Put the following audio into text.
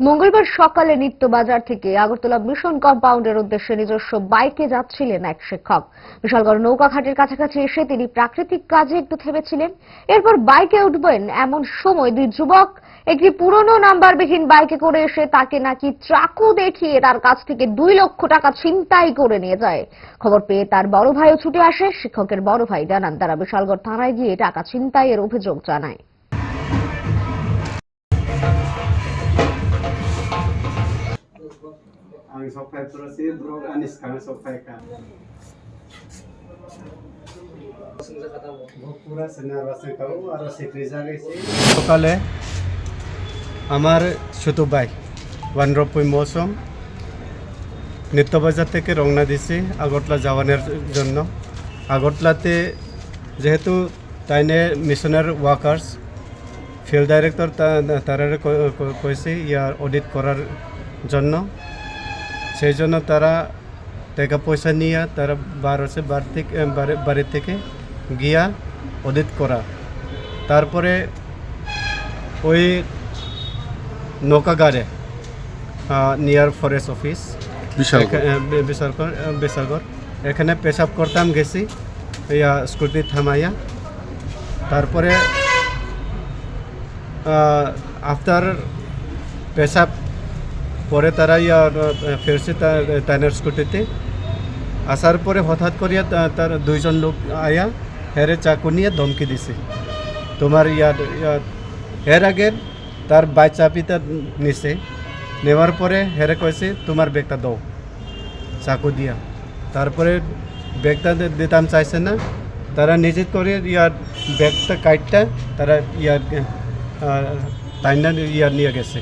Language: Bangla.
মঙ্গলবার সকালে নিত্যবাজার থেকে আগরতলা মিশন কম্পাউন্ডের উদ্দেশ্যে নিজস্ব বাইকে যাচ্ছিলেন এক শিক্ষক। বিশালগড় নৌকাঘাটের কাছাকাছি এসে তিনি প্রাকৃতিক কাজে একটু থেমেছিলেন। এরপর বাইকে উঠবেন এমন সময় দুই যুবক একটি পুরনো নাম্বারবিহীন বাইকে করে এসে তাকে নাকি চাকু দেখিয়ে তার কাছ থেকে দুই লক্ষ টাকা ছিনতাই করে নিয়ে যায়। খবর পেয়ে তার বড় ভাইও ছুটে আসে। শিক্ষকের বড় ভাই জানান, তারা বিশালগড় থানায় গিয়ে টাকা ছিনতাইয়ের অভিযোগ জানায়। Ang sopay prosi bro anis kami sopay ka. পুরা সেনাবাসে কাউ, আর সেক্রেটারি গেছে সকালে আমার ছোট ভাই, ওয়ানরপুই মৌসুম, নিত্যবাজার থেকে রওনা দিছি আগরতলা যাওয়ানোর জন্য। আগরতলাতে যেহেতু তাইনে মিশনের ওয়ার্কার্স ফিল্ড ডাইরেক্টর তারা কয়েছে ইয়ার অডিট করার জন্য। সেই জন্য তারা টাকা পয়সা নিয়ে তারা বার হচ্ছে বার থেকে বাড়ি- বাড়ি থেকে গিয়া অডিট করা। তারপরে ওই নৌকাগারে near forest office Bishalgarh. Bishalgarh এখানে পেশাব করতাম গেছি ইয়া স্কুটি থামাইয়া। তারপরে আফটার পেশাব পরে তারা ইয়া ফিরছে টাইনার স্কুটিতে আসার পরে হঠাৎ করিয়া তার দুইজন লোক আয়া, হেরে চাকু নিয়ে ধমকি দিছে। তোমার ইয়ার এর আগে তার বাই চাপিটা নিছে, নেওয়ার পরে হেরে কয়েছে তোমার ব্যাগটা দাও, চাকু দিয়া। তারপরে ব্যাগটা দিতাম চাইছে না, তারা নিজে করে ইয়ার ব্যাগটা কাইটটা তারা ইয়ার টাইনা ইয়ার নিয়ে গেছে।